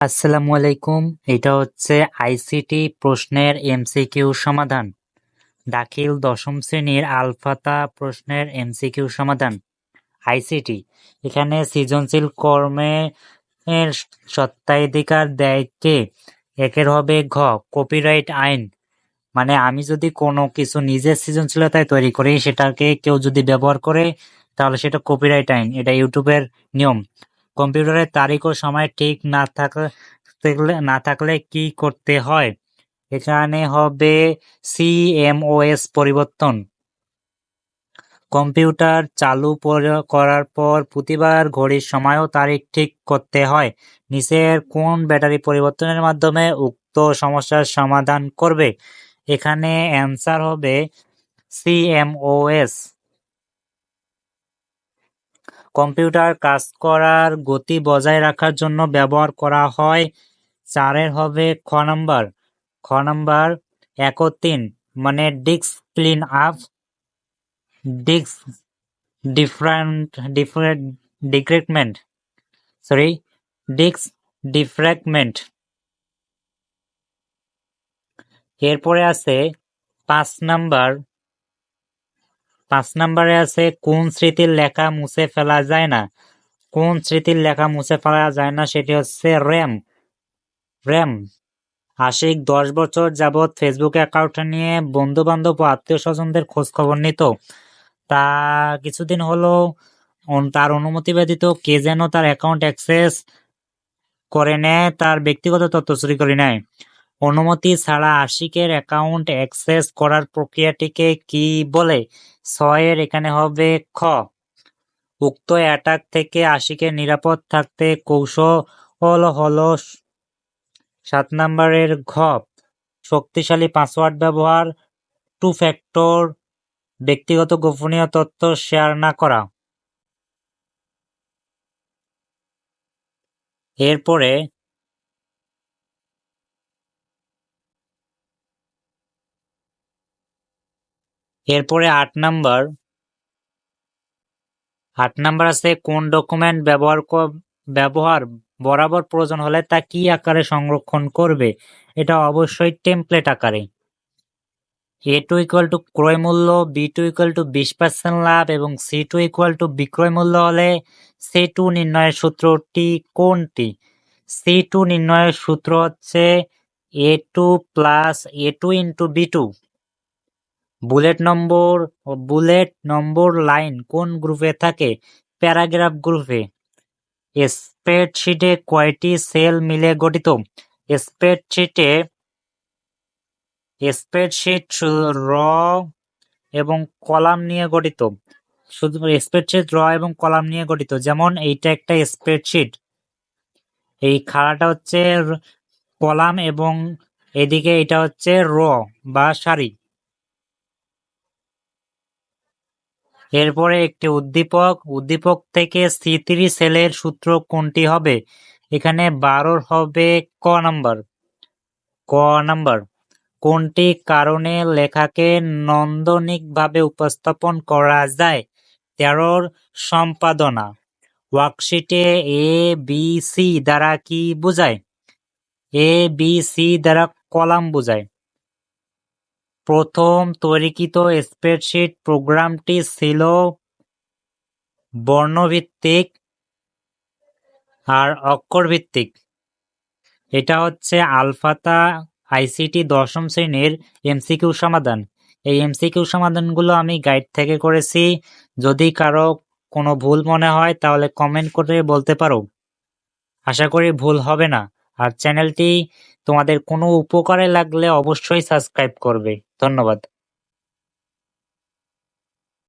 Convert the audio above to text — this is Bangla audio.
আসসালামু আলাইকুম। এটা হচ্ছে আইসিটি প্রশ্নের এমসিকিউ সমাধান। দাখিল দশম শ্রেণির আলফাতা প্রশ্নের এমসিকিউ সমাধান। আইসিটি, এখানে সৃজনশীল কর্মে সত্ত্বাধিকার দেয় কে? একের হবে ঘ, কপিরাইট আইন। মানে আমি যদি কোনো কিছু নিজের সৃজনশীলতায় তৈরি করি, সেটাকে কেউ যদি ব্যবহার করে, তাহলে সেটা কপিরাইট আইন। এটা ইউটিউবের নিয়ম। কম্পিউটারের তারিখ ও সময় ঠিক না থাকলে না থাকলে কি করতে হয়? এখানে হবে সিএমওএস পরিবর্তন। কম্পিউটার চালু করার পর প্রতিবার ঘড়ির সময় ও তারিখ ঠিক করতে হয়। নিচের কোন ব্যাটারি পরিবর্তনের মাধ্যমে উক্ত সমস্যার সমাধান করবে? এখানে অ্যান্সার হবে সিএমওএস কম্পিউটার কাজ করার গতি বজায় রাখার জন্য ব্যবহার করা হয়। চারের হবে খ নাম্বার। খ নাম্বার এক ও তিন মানে disk clean up, disk different different decrement sorry, disk defragment এরপরে আছে পাঁচ নাম্বার। পাঁচ নাম্বারে আছে, কোন স্মৃতির লেখা মুছে ফেলা যায় না? কোন স্মৃতির লেখা মুছে ফেলা যায় না সেটি হচ্ছে র্যাম। র্যাম। আশিক, দশ বছর যাবৎ ফেসবুক অ্যাকাউন্ট নিয়ে বন্ধু বান্ধব ও আত্মীয় স্বজনদের খোঁজ খবর নিত। তা কিছুদিন হলো তার অনুমতি ব্যতীত কে যেন তার অ্যাকাউন্ট অ্যাক্সেস করে নেয়, তার ব্যক্তিগত তথ্য চুরি করে নেয়। অনুমতি ছাড়া আশিকের অ্যাকাউন্ট অ্যাক্সেস করার প্রক্রিয়াটিকে কি বলে? ছয়ের এখানে হবে খ। উক্ত অ্যাটাক থেকে আশিকের নিরাপদ থাকতে কৌশল হল সাত নম্বরের ঘ। শক্তিশালী পাসওয়ার্ড ব্যবহার টু ফ্যাক্টর ব্যক্তিগত গোপনীয় তথ্য শেয়ার না করা। এরপরে এরপরে আট নাম্বার। আট নাম্বার আছে, কোন ডকুমেন্ট ব্যবহার ব্যবহার বরাবর প্রয়োজন হলে তা কি আকারে সংরক্ষণ করবে? এটা অবশ্যই টেমপ্লেট আকারে। এ টু ইকুয়াল টু ক্রয় মূল্য বি টু ইকুয়াল টু বিশ পার্সেন্ট লাভ এবং সি টু ইকুয়াল টু বিক্রয় মূল্য হলে সি টু নির্ণয়ের সূত্রটি কোনটি? সি টু নির্ণয়ের সূত্র হচ্ছে A two plus A two into B two bullet number bullet number line কোন গ্রুপে থাকে? প্যারাগ্রাফ গ্রুপে স্প্রেডশিটে কয়টি সেল মিলে গঠিত? স্প্রেডশিটে স্প্রেডশিট র এবং কলাম নিয়ে গঠিত। শুধু স্প্রেডশিট র এবং কলাম নিয়ে গঠিত। যেমন এইটা একটা স্প্রেডশিট এই খাড়াটা হচ্ছে কলাম এবং এদিকে এটা হচ্ছে র বা সারি। এরপরে একটি উদ্দীপক উদ্দীপক থেকে সি থ্রি সেলের সূত্র কোনটি হবে? এখানে বারোর হবে ক নাম্বার। ক নাম্বার। কোনটি কারণে লেখাকে নন্দনিকভাবে উপস্থাপন করা যায়? তেরোর সম্পাদনা। ওয়ার্কশিটে এ বি সি দ্বারা কি বোঝায়? এ বি সি দ্বারা কলাম বোঝায়। প্রথম তৈরিকৃত স্প্রেডশিট প্রোগ্রামটি ছিল বর্ণভিত্তিক আর অক্ষরভিত্তিক। এটা হচ্ছে আলফাতা আইসিটি দশম শ্রেণির এমসিকিউ সমাধান। এই এমসিকিউ সমাধানগুলো আমি গাইড থেকে করেছি। যদি কারও কোনো ভুল মনে হয়, তাহলে কমেন্ট করে বলতে পারো। আশা করি ভুল হবে না। আর চ্যানেলটি তোমাদের কোনো উপকারে লাগলে অবশ্যই সাবস্ক্রাইব করবে। ধন্যবাদ।